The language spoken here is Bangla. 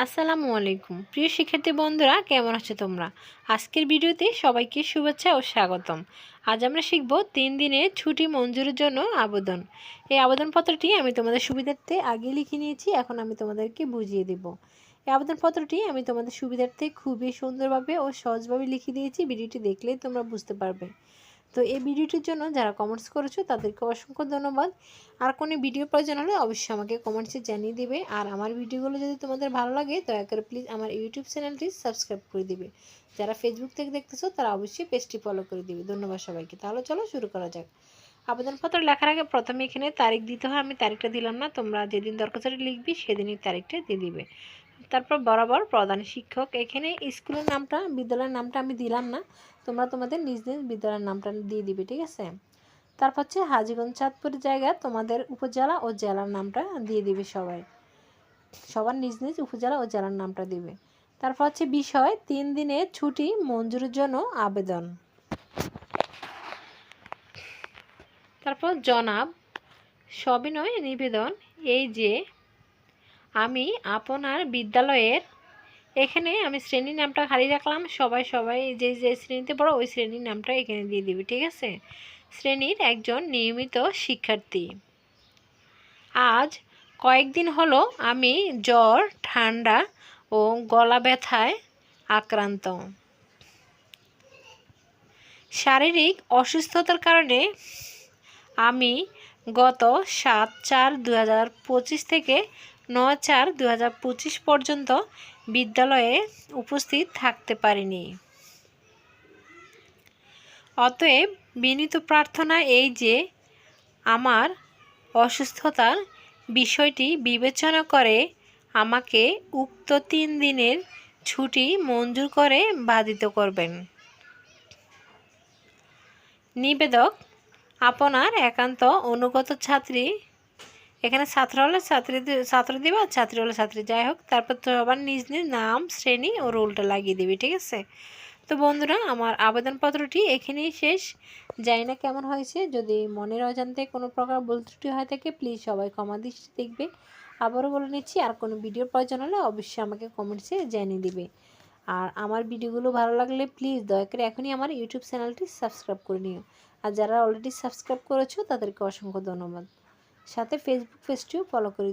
আসসালামু আলাইকুম। প্রিয় শিক্ষার্থী বন্ধুরা, কেমন আছো তোমরা? আজকের ভিডিওতে সবাইকে শুভেচ্ছা ও স্বাগতম। আজ আমরা শিখব তিন দিনের ছুটি মঞ্জুরের জন্য আবেদন। এই আবেদনপত্রটি আমি তোমাদের সুবিধার্থে আগে লিখে নিয়েছি, এখন আমি তোমাদেরকে বুঝিয়ে দেব। এই আবেদনপত্রটি আমি তোমাদের সুবিধার্থে খুবই সুন্দরভাবে ও সহজভাবে লিখে দিয়েছি, ভিডিওটি দেখলেই তোমরা বুঝতে পারবে। তো এই ভিডিওটির জন্য যারা কমেন্টস করেছ তাদেরকে অসংখ্য ধন্যবাদ। আর কোনো ভিডিও প্রয়োজন হলে অবশ্যই আমাকে কমেন্টসে জানিয়ে দিবে। আর আমার ভিডিওগুলো যদি তোমাদের ভালো লাগে দয়া করে প্লিজ আমার ইউটিউব চ্যানেলটি সাবস্ক্রাইব করে দিবে। যারা ফেসবুক থেকে দেখতেছো তারা অবশ্যই পেজটি ফলো করে দিবে। ধন্যবাদ সবাইকে। তাহলে চলো শুরু করা যাক। আবেদনপত্র লেখার আগে প্রথমে এখানে তারিখ দিতে হয়। আমি তারিখটা দিলাম না। তোমরা যেদিন দরখাস্তটি লিখবি সেদিনই তারিখটা দিয়ে দিবে। তারপর বরাবর প্রধান শিক্ষক। এখানে স্কুলের নামটা, বিদ্যালয়ের নামটা আমি দিলাম না। তোমরা তোমাদের নিজ নিজ বিদ্যালয়ের নামটা দিয়ে দিবে, ঠিক আছে? তারপর হচ্ছে হাজিগঞ্জ চাঁদপুর জায়গা তোমাদের উপজেলা ও জেলার নামটা দিয়ে দিবে সবাই। সবার নিজ নিজ উপজেলা ও জেলার নামটা দিবে। তারপর হচ্ছে বিষয়, তিন দিনের ছুটি, মঞ্জুরের জন্য আবেদন। তারপর জনাব, সবিনয় নিবেদন এই যে, আমি আপনার বিদ্যালয়ের এখানে আমি শ্রেণির নামটা খালি রাখলাম। সবাই সবাই যে যে শ্রেণীতে পড়ো, ওই শ্রেণির নামটা এখানে দিয়ে দিবি, ঠিক আছে? শ্রেণির একজন নিয়মিত শিক্ষার্থী। আজ কয়েকদিন হলো আমি জ্বর, ঠান্ডা ও গলা ব্যথায় আক্রান্ত। শারীরিক অসুস্থতার কারণে আমি গত সাত চার দু থেকে নয় চার দু পর্যন্ত বিদ্যালয়ে উপস্থিত থাকতে পারিনি। অতএব বিনীত প্রার্থনা এই যে, আমার অসুস্থতার বিষয়টি বিবেচনা করে আমাকে উক্ত তিন দিনের ছুটি মঞ্জুর করে বাধিত করবেন। নিবেদক, আপনার একান্ত অনুগত ছাত্রী এখানে ছাত্র হলে ছাত্রী ছাত্র দিবা, ছাত্রী হলে ছাত্রী। যাই হোক, তারপর তো আবার নিজ নিজ নাম, শ্রেণি ও রোলটা লাগিয়ে দিবি, ঠিক আছে? তো বন্ধুরা, আমার আবেদনপত্রটি এখানেই শেষ। জানি না কেমন হয়েছে, যদি মনের অজান্তে কোনো প্রকার ভুল ত্রুটি হয় থাকে প্লিজ সবাই ক্ষমা দৃষ্টি দেখবে। আবারও বলে নিচ্ছি, আর কোনো ভিডিও প্রয়োজন হলে অবশ্যই আমাকে কমেন্টসে জানিয়ে দিবে। আর আমার ভিডিওগুলো ভালো লাগলে প্লিজ দয়া করে এখনই আমার ইউটিউব চ্যানেলটি সাবস্ক্রাইব করে নিও। আর যারা অলরেডি সাবস্ক্রাইব করেছ, তাদেরকে অসংখ্য ধন্যবাদ। সাথে ফেসবুক পেজটিও ফলো করে